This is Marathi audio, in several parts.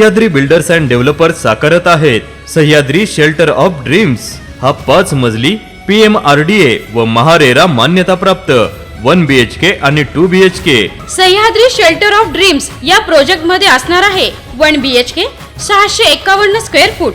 सह्याद्री बिल्डर्स अँड डेव्हलपर्स साकारत आहेत. Sahyadri shelter of dreams. हा पाच मजली P M R D A व महारेरा मान्यताप्राप्त. वन बी एच के आणि two B H K Sahyadri shelter of dreams या प्रोजेक्टमध्ये असणार आहे. वन बी एच के सहाशे एकावन्न स्क्वेअर फूट.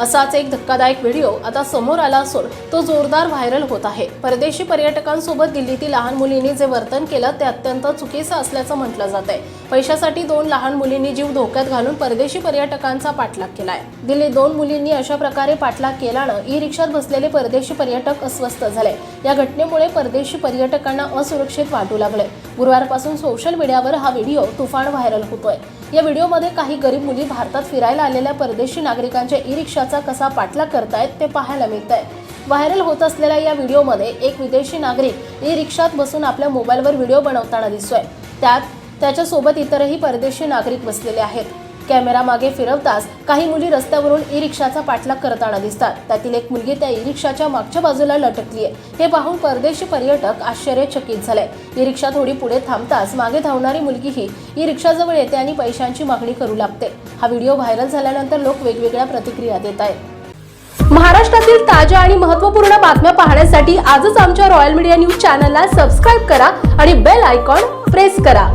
असाच एक धक्कादायक व्हिडिओ आता समोर आला असून तो जोरदार व्हायरल होत आहे. परदेशी पर्यटकांसोबत दिल्लीतील लहान मुलींनी जे वर्तन केलं ते अत्यंत चुकीचं असल्याचं म्हटलं जात आहे. पैशासाठी दोन लहान मुलींनी जीव धोक्यात घालून परदेशी पर्यटकांचा पाठलाग केलाय. दिल्लीत दोन मुलींनी अशा प्रकारे पाठलाग केल्यानं ई रिक्षात बसलेले परदेशी पर्यटक अस्वस्थ झाले. या घटनेमुळे परदेशी पर्यटकांना असुरक्षित वाटू लागले गुरुवारपासून सोशल मीडियावर हा व्हिडिओ तुफान व्हायरल होतोय. या व्हिडिओमध्ये काही गरीब मुली भारतात फिरायला आलेल्या परदेशी नागरिकांच्या ई रिक्षा त्याचा कसा पाठलाग करतायत ते पाहायला मिळत आहे व्हायरल होत असलेल्या या व्हिडिओमध्ये एक विदेशी नागरिक ई रिक्षात बसून आपल्या मोबाईलवर व्हिडिओ बनवताना दिसतोय. त्यात त्याच्यासोबत इतरही परदेशी नागरिक बसलेले आहेत. कॅमेरा मागे फिरवताच काही मुली रस्त्यावरून ई रिक्षाचा पाठलाग करताना दिसतात. त्यातील एक मुलगी त्या ई रिक्षाच्या मागच्या बाजूला लटकली आहे हे पाहून परदेशी पर्यटक आश्चर्यचकित झाले. ई रिक्षा थोडी पुढे थांबताच मागे धावणारी मुलगीही ई रिक्षाजवळ येते आणि पैशांची मागणी करू लागते. हा व्हिडिओ व्हायरल झाल्यानंतर लोक वेगवेगळ्या प्रतिक्रिया देत आहेत. महाराष्ट्रातील ताज्या आणि महत्त्वपूर्ण बातम्या पाहण्यासाठी आजच आमच्या रॉयल मीडिया न्यूज चॅनलला सबस्क्राईब करा आणि बेल आयकॉन प्रेस करा.